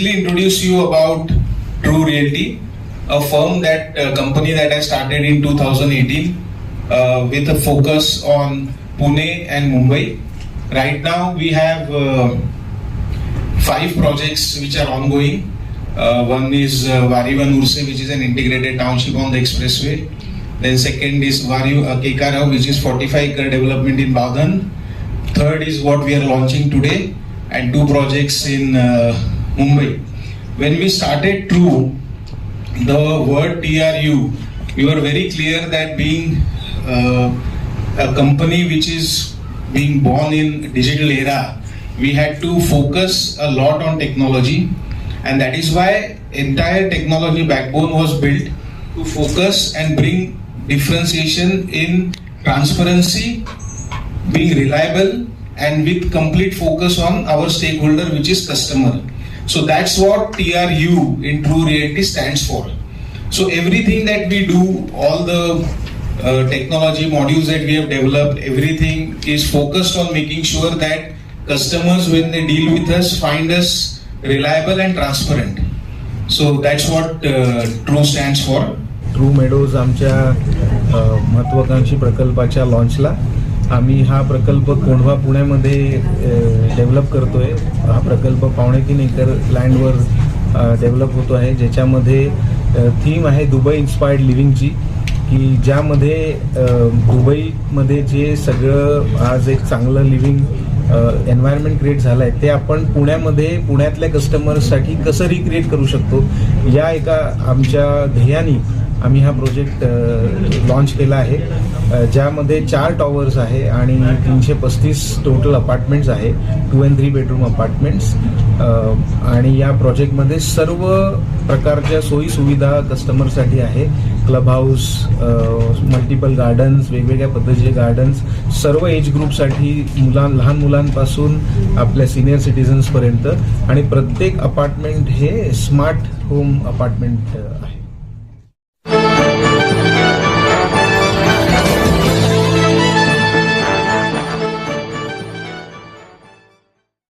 quickly introduce you about True Realty, a firm that uh, company that I started in 2018 uh, with a focus on Pune and Mumbai. Right now, we have uh, five projects which are ongoing. Uh, one is uh, Varivan Urse, which is an integrated township on the expressway. Then second is Vari uh, Kekarao, which is 45 acre development in Badhan. Third is what we are launching today, and two projects in uh, Mumbai. When we started True, the word TRU, we were very clear that being uh, a company which is being born in digital era, we had to focus a lot on technology, and that is why entire technology backbone was built to focus and bring differentiation in transparency, being reliable, and with complete focus on our stakeholder, which is customer. So that's what TRU in True Reality stands for. So everything that we do, all the uh, technology modules that we have developed, everything is focused on making sure that customers, when they deal with us, find us reliable and transparent. So that's what uh, True stands for. True meadows आमच्या महत्वाकांक्षी प्रकल्पाच्या लॉन्चला आम्ही हा प्रकल्प कोंढवा पुण्यामध्ये develop करतोय. हा प्रकल्प पावणे तीन एकर लँडवर डेव्हलप होतो आहे. ज्याच्यामध्ये थीम आहे दुबई इन्स्पायर्ड लिव्हिंगची की ज्यामध्ये दुबईमध्ये जे सगळं आज एक चांगलं लिव्हिंग एन्व्हायरमेंट क्रिएट झालं आहे ते आपण पुण्यामध्ये पुण्यातल्या कस्टमर्ससाठी कसं रिक्रिएट करू शकतो? या एका आमच्या ध्येयाने आम्ही हा प्रोजेक्ट लॉन्च केला आहे. ज्यामध्ये चार टॉवर्स आहे आणि तीनशे पस्तीस टोटल अपार्टमेंट्स आहे. Two and three bedroom apartments आणि या प्रोजेक्टमध्ये सर्व प्रकारच्या सोयीसुविधा कस्टमरसाठी आहे. क्लब हाऊस मल्टिपल गार्डन्स वेगवेगळ्या पद्धतीचे गार्डन्स सर्व एज ग्रुपसाठी मुलां लहान मुलांपासून आपल्या सिनियर सिटीजन्सपर्यंत आणि प्रत्येक अपार्टमेंट हे स्मार्ट होम अपार्टमेंट